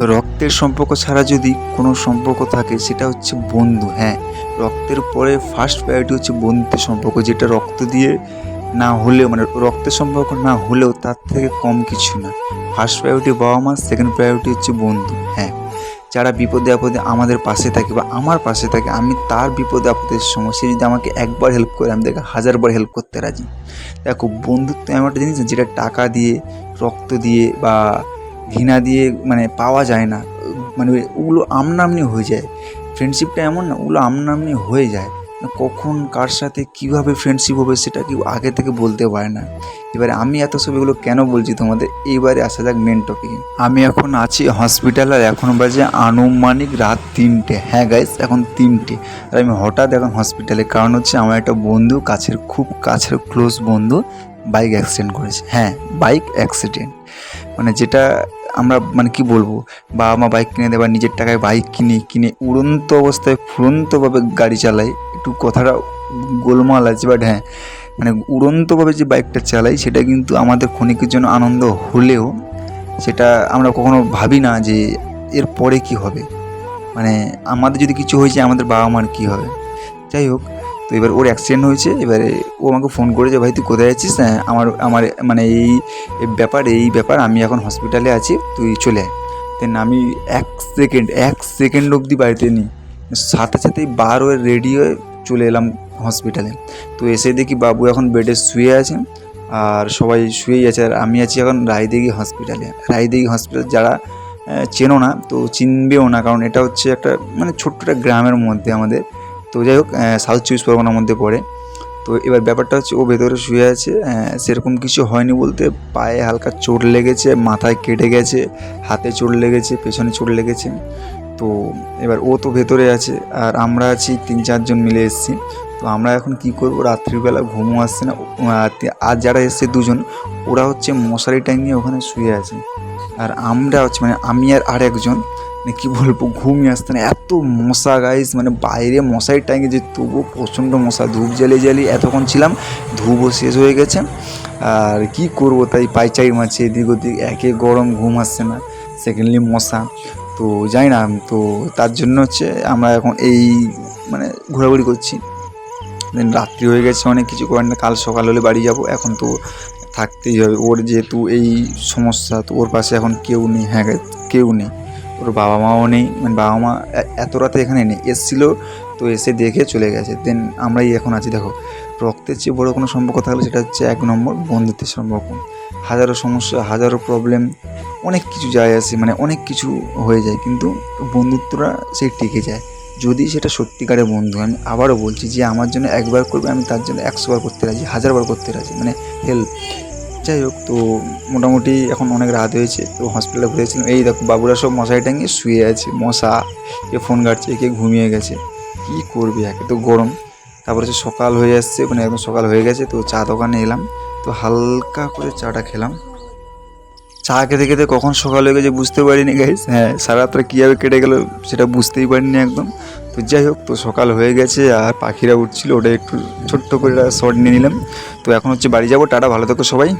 রক্তের সম্পর্ক ছাড়া যদি কোনো সম্পর্ক থাকে, সেটা হচ্ছে বন্ধু হ্যাঁ। রক্তের পরে ফার্স্ট প্রায়োরিটি হচ্ছে বন্ধুত্বের সম্পর্ক, যেটা রক্ত দিয়ে না হলেও মানে রক্তের সম্পর্ক না হলেও তার থেকে কম কিছু না। ফার্স্ট প্রায়োরিটি বাবা মা সেকেন্ড প্রায়োরিটি হচ্ছে বন্ধু হ্যাঁ। যারা বিপদে আপদে আমাদের পাশে থাকে বা আমার পাশে থাকে, আমি তার বিপদে আপদের সময় সে যদি আমাকে একবার হেল্প করে, আমি তাকে হাজারবার হেল্প করতে রাজি। দেখো, বন্ধুত্ব এমন একটা জিনিস যেটা টাকা দিয়ে, রক্ত দিয়ে বা ঘৃণা দিয়ে মানে পাওয়া যায় না। মানে ওগুলো আমনামনি হয়ে যায়। ফ্রেন্ডশিপটা এমন না, ওগুলো আমনামনি হয়ে যায়। কখন কার সাথে কীভাবে ফ্রেন্ডশিপ হবে সেটা কেউ আগে থেকে বলতে পারে না। এবারে আমি এত সব এগুলো কেন বলছি তোমাদের? এইবারে আসা যাক মেন টপিকে আমি এখন আছি হসপিটাল আর এখন বাজে আনুমানিক রাত তিনটে। হ্যাঁ গাইস এখন তিনটে। আর আমি হঠাৎ এখন হসপিটালে কারণ হচ্ছে আমার একটা বন্ধু, কাছের খুব কাছের ক্লোজ বন্ধু বাইক অ্যাক্সিডেন্ট করেছে। হ্যাঁ বাইক অ্যাক্সিডেন্ট মানে যেটা আমরা মানে কি বলব বাবা মা বাইক কিনে দেয় বা নিজের টাকায় বাইক কিনে কিনে উড়ন্ত অবস্থায় ফুরন্তভাবে গাড়ি চালাই একটু কথাটা গোলমাল আছে বাট হ্যাঁ মানে উড়ন্তভাবে যে বাইকটা চালাই, সেটা কিন্তু আমাদের ক্ষণিকের জন্য আনন্দ হলেও সেটা আমরা কখনো ভাবি না যে এর পরে কি হবে। মানে আমাদের যদি কিছু হয়েছে, আমাদের বাবা মার কী হবে। যাই হোক তো এবার ওর অ্যাক্সিডেন্ট হয়েছে, এবারে ও আমাকে ফোন করেছে, ভাই, তুই কোথায় আছিস? হ্যাঁ আমার আমার মানে এই ব্যাপার এই ব্যাপার, আমি এখন হসপিটালে আছি, তুই চলে আয়। দেন আমি এক সেকেন্ড এক সেকেন্ড অবধি বাড়িতে নিই। সাথে সাথেই বার হয়ে রেডি হয়ে চলে এলাম হসপিটালে তো এসে দেখি বাবু এখন বেডে শুয়ে আছে, আর সবাই শুয়েই আছে, আর আমি আছি এখন রায়দিঘি হসপিটালে রায়দিঘি হসপিটাল যারা চেনো না, তো চিনবেও না, কারণ এটা হচ্ছে একটা মানে ছোট্ট একটা গ্রামের মধ্যে আমাদের। তো যাই হোক সাউথ চব্বিশ পরগনার মধ্যে পড়ে। তো এবার ব্যাপারটা হচ্ছে ও ভেতরে শুয়ে আছে সেরকম কিছু হয়নি বলতে। পায়ে হালকা চোট লেগেছে, মাথায় কেটে গেছে, হাতে চোট লেগেছে, পেছনে চোট লেগেছে। তো এবার ও তো ভেতরে আছে, আর আমরা আছি তিন চারজন মিলে এসেছি। তো আমরা এখন কি করব? রাত্রিবেলা ঘুমও আসছে না। আর আর যারা এসছে দুজন, ওরা হচ্ছে মশারি টাঙিয়ে ওখানে শুয়ে আছে। আর আমরা হচ্ছে মানে আমি আর আরেকজন মানে কী বলব ঘুমই আসতে না এত মশা গাইস মানে বাইরে মশারি টাঙিয়ে যে তবুও প্রচণ্ড মশা, ধূপ জ্বালিয়ে জ্বালিয়ে এতক্ষণ ছিলাম, ধূপও শেষ হয়ে গেছে। আর কি করব তাই পাইচাই মারছে এদিক ওদিক, একে গরম ঘুম আসছে না সেকেন্ডলি মশা। তো যাই না, তো তার জন্য হচ্ছে আমরা এখন এই মানে ঘোরাঘুরি করছি। দেন রাত্রি হয়ে গেছে অনেক, কিছু করার না কাল সকাল হলে বাড়ি যাব, এখন তো থাকতেই হবে। ওর যেহেতু এই সমস্যা, তো ওর পাশে এখন কেউ নেই হ্যাঁ কেউ নেই। ওর বাবা মাও নেই মানে বাবা মা এত রাতে এখানে নেই, এসছিলো তো এসে দেখে চলে গেছে। দেন আমরাই এখন আছি, দেখো। রক্তের চেয়ে বড় কোনো সম্পর্ক থাকলে সেটা হচ্ছে এক নম্বর বন্ধুত্বের সম্পর্ক। হাজারো সমস্যা, হাজারো প্রবলেম অনেক কিছু যায় আসে মানে অনেক কিছু হয়ে যায়, কিন্তু বন্ধুত্বরা সেই টিকে যায়। যদি সেটা সত্যিকারের বন্ধু, আমি আবারও বলছি যে আমার জন্য একবার করবে, আমি তার জন্য একশোবার করতে রাজি, হাজারবার করতে রাজি মানে হেল্প যাই হোক, তো মোটামুটি এখন অনেক রাত হয়েছে, তো হসপিটালে ঘুরেছিলাম। এই দেখো, বাবুরা সব মশারি টাঙিয়ে শুয়ে আছে। মশা, কে ফোন ঘাটছে, কে ঘুমিয়ে গেছে। কী করবে? একে তো গরম। তারপরে হচ্ছে সকাল হয়ে আসছে মানে একদম সকাল হয়ে গেছে, তো চা দোকানে এলাম। তো হালকা করে চাটা খেলাম। চা খেতে খেতে কখন সকাল হয়ে গেছে বুঝতে পারিনি গাইস হ্যাঁ সারা রাত্রে কীভাবে কেটে গেল সেটা বুঝতেই পারিনি একদম। তো যাই হোক, তো সকাল হয়ে গেছে আর পাখিরা উঠছিল ওটা একটু ছোট্ট করে শর্ট নিয়ে নিলাম। তো এখন হচ্ছে বাড়ি যাব, টাটা, ভালো থেকো সবাই।